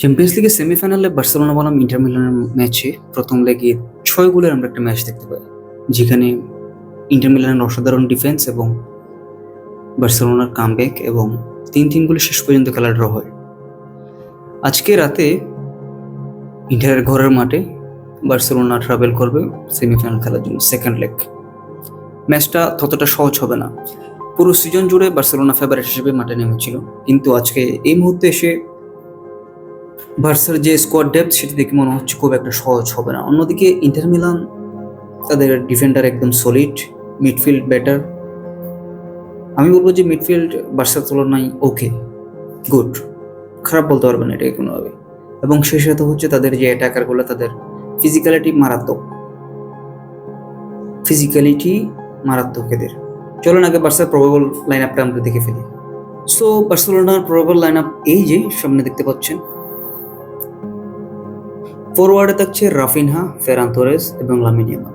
Champions লিগের সেমিফাইনালে Barcelona বনাম ইন্টার মিলানের ম্যাচে প্রথম লেগে ছয় গোলের আমরা একটা ম্যাচ দেখতে পাই। যেখানে ইন্টার মিলানের অসাধারণ ডিফেন্স এবং বার্সেলোনার কামব্যাক এবং তিন তিন গোলে শেষ পর্যন্ত খেলা ড্র হয়। আজকে রাতে ইন্টারের ঘরের মাঠে বার্সেলোনা ট্রাভেল করবে সেমিফাইনাল খেলার জন্য সেকেন্ড লেগ ম্যাচটা ততটা সহজ হবে না। পুরো সিজন জুড়ে বার্সেলোনা ফেভারিট হিসেবে মাঠে নেমেছিল। কিন্তু আজকে এই মুহূর্তে এসে বার্সার যে স্কোয়াড ডেপথ সেটি দেখে মনে হচ্ছে খুব একটা সহজ হবে না। অন্যদিকে ইন্টার মিলান তাদের ডিফেন্ডার একদম সলিড মিডফিল্ড বেটার আমি বলব যে মিডফিল্ড বার্সার তুলনায় ওকে গুড খারাপ বলতে পারবেন না এটাকে কোনোভাবে। এবং সেই সাথে হচ্ছে তাদের যে অ্যাটাকারগুলো তাদের ফিজিক্যালিটি মারাত্মক। ফিজিক্যালিটি মারাত্মক এদের। চলুন আগে বার্সার প্রবাবল লাইন আপটা আমরা দেখে ফেলি। সো বার্সেলোনার প্রবাবল লাইন আপ এই যে, সামনে দেখতে পাচ্ছেন। ফরওয়ার্ডে থাকছে রাফিনহা, ফেরান তোরেস এবং লামিনিয়ামাল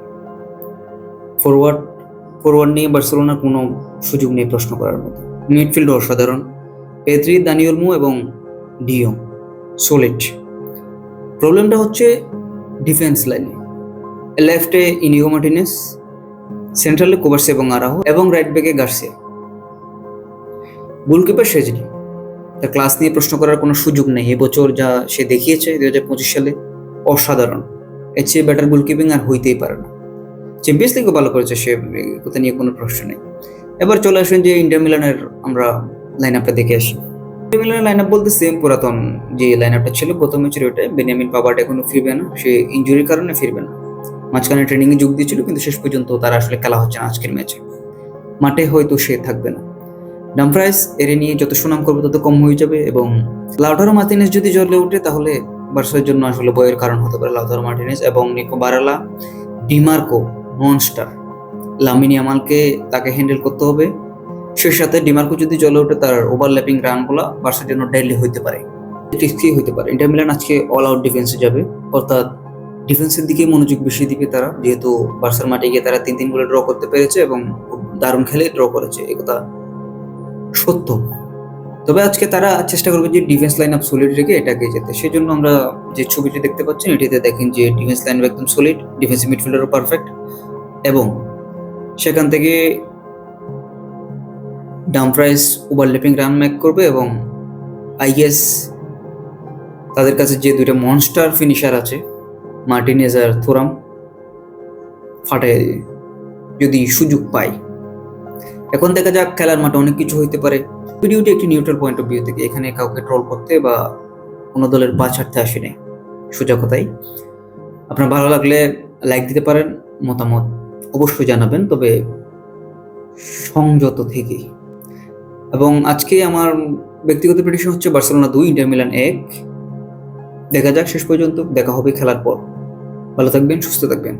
ফরওয়ার্ড ফরওয়ার্ড নিয়ে বার্সেলোনার কোনো সুযোগ নেই প্রশ্ন করার মতো। মিডফিল্ড অসাধারণ। পেদ্রি দানিওলমো এবং ডিও সোলিড প্রবলেমটা হচ্ছে ডিফেন্স লাইনে লেফটে ইনিগো মার্টিনেস সেন্ট্রালে কোভার্স এবং আরাহো এবং রাইট ব্যাকে গার্সিয়া গোলকিপার সেজনি। তার ক্লাস নিয়ে প্রশ্ন করার কোনো সুযোগ নেই। এবছর যা সে দেখিয়েছে দুই হাজার পঁচিশ সালে। অসাধারণ। এর চেয়ে ব্যাটার গোলকিপিং আর হইতেই পারে না। চ্যাম্পিয়ন্স লিগও ভালো করেছে সে কথা নিয়ে কোনো প্রশ্ন নেই। এবার চলে আসেন যে ইন্টার মিলানের আমরা লাইন আপটা দেখে আসি। ইন্টার মিলানের লাইন আপ বলতে সেম পুরাতন যে লাইন আপটা ছিল, প্রথম ম্যাচের ওটাই বেনিয়ামিন পাবার্ট এখনও ফিরবে না, সে ইঞ্জুরির কারণে ফিরবে না। মাঝখানে ট্রেনিংয়ে যোগ দিয়েছিল, কিন্তু শেষ পর্যন্ত তারা আসলে খেলা হচ্ছে না আজকের ম্যাচে মাঠে হয়তো সে থাকবে না। ডাম্প্রাইস এর নিয়ে যত সুনাম করবে তত কম হয়ে যাবে এবং লাউটারো মার্টিনেস যদি জ্বলে ওঠে, তাহলে বার্সার জন্য আসলে বইয়ের কারণ হতে পারে লাউটারো মার্টিনেস এবং Nico Barella Dimarco monster. Lamine আমালকে তাকে হ্যান্ডেল করতে হবে। সে সাথে ডিমার্কো যদি জ্বলে ওঠে, তার ওভারল্যাপিং রানগুলো বার্সার জন্য ডেডলি হইতে পারে। রিস্কি হইতে পারে? ইন্টার মিলান আজকে অল আউট ডিফেন্সে যাবে। অর্থাৎ ডিফেন্সের দিকে মনোযোগ বেশি দিবে তারা, যেহেতু বার্সার মাঠে গিয়ে তারা তিন তিন গোলে ড্র করতে পেরেছে এবং দারুণ খেলে ড্র করেছে। একথা সত্য। তবে আজকে তারা চেষ্টা করবে যে ডিফেন্স লাইন আপ সলিড রেখে এটাকে যেতে। সেই জন্য আমরা যে ছবিটি দেখতে পাচ্ছেন, এটিতে দেখেন যে ডিফেন্স লাইন একদম সলিড ডিফেন্সিভ মিডফিল্ডারও পারফেক্ট এবং সেখান থেকে Dam price overlapping run Mac করবে এবং আই গেস তাদের কাছে যে দুইটা মনস্টার ফিনিশার আছে মার্টিনেজ আর থোরাম ফাটাই যদি সুযোগ পায়। এখন দেখা যাক খেলার মাঠে অনেক কিছু হইতে পারে। ভিডিওটি একটি নিউট্রাল পয়েন্ট অফ ভিউ থেকে এখানে কাউকে ট্রল করতে বা কোনো দলের পা ছাড়তে আসেনি। সোজা কথাই। আপনার ভালো লাগলে লাইক দিতে পারেন, মতামত অবশ্যই জানাবেন, তবে সংযত থেকে এবং আজকে আমার ব্যক্তিগত প্রেডিকশন হচ্ছে বার্সেলোনা দুই, ইন্টার মিলান এক। দেখা যাক, শেষ পর্যন্ত দেখা হবে খেলার পর। ভালো থাকবেন, সুস্থ থাকবেন।